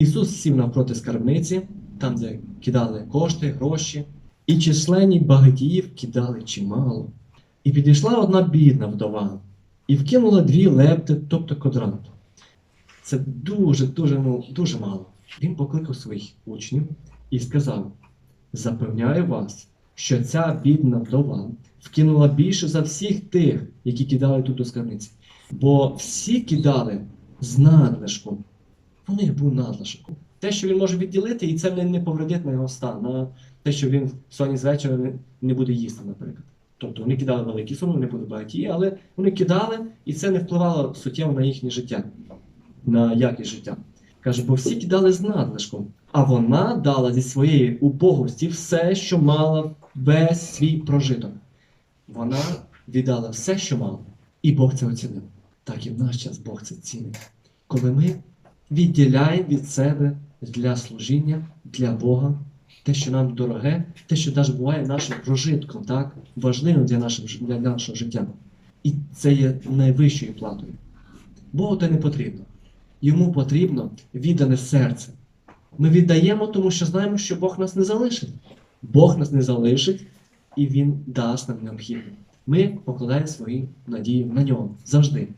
Ісус сів навпроти скарбниці, там, де кидали кошти, гроші, і численні багатіїв кидали чимало. І підійшла одна бідна вдова, і вкинула дві лепти, тобто квадрант. Це дуже, дуже, ну, дуже мало. Він покликав своїх учнів і сказав: Запевняю вас, що ця бідна вдова вкинула більше за всіх тих, які кидали тут у скарбниці. Бо всі кидали з надлишком. У них був надлишок. Те, що він може відділити, і це не, не повредить на його стан, на те, що він сьогодні з вечора не, не буде їсти, наприклад. Тобто вони кидали великі суми, вони були багаті, але вони кидали, і це не впливало суттєво на їхнє життя, на якість життя. Каже, бо всі кидали з надлишком, а вона дала зі своєї убогості все, що мала весь свій прожиток. Вона віддала все, що мала, і Бог це оцінив. Так і в наш час Бог це цінить. Коли ми відділяємо від себе для служіння, для Бога, те, що нам дороге, те, що навіть буває нашим прожитком, так? важливим для нашого, для нашого життя. І це є найвищою платою. Богу це не потрібно. Йому потрібно віддане серце. Ми віддаємо, тому що знаємо, що Бог нас не залишить. Бог нас не залишить, і Він дасть нам необхідне. Ми покладаємо свої надії на нього завжди.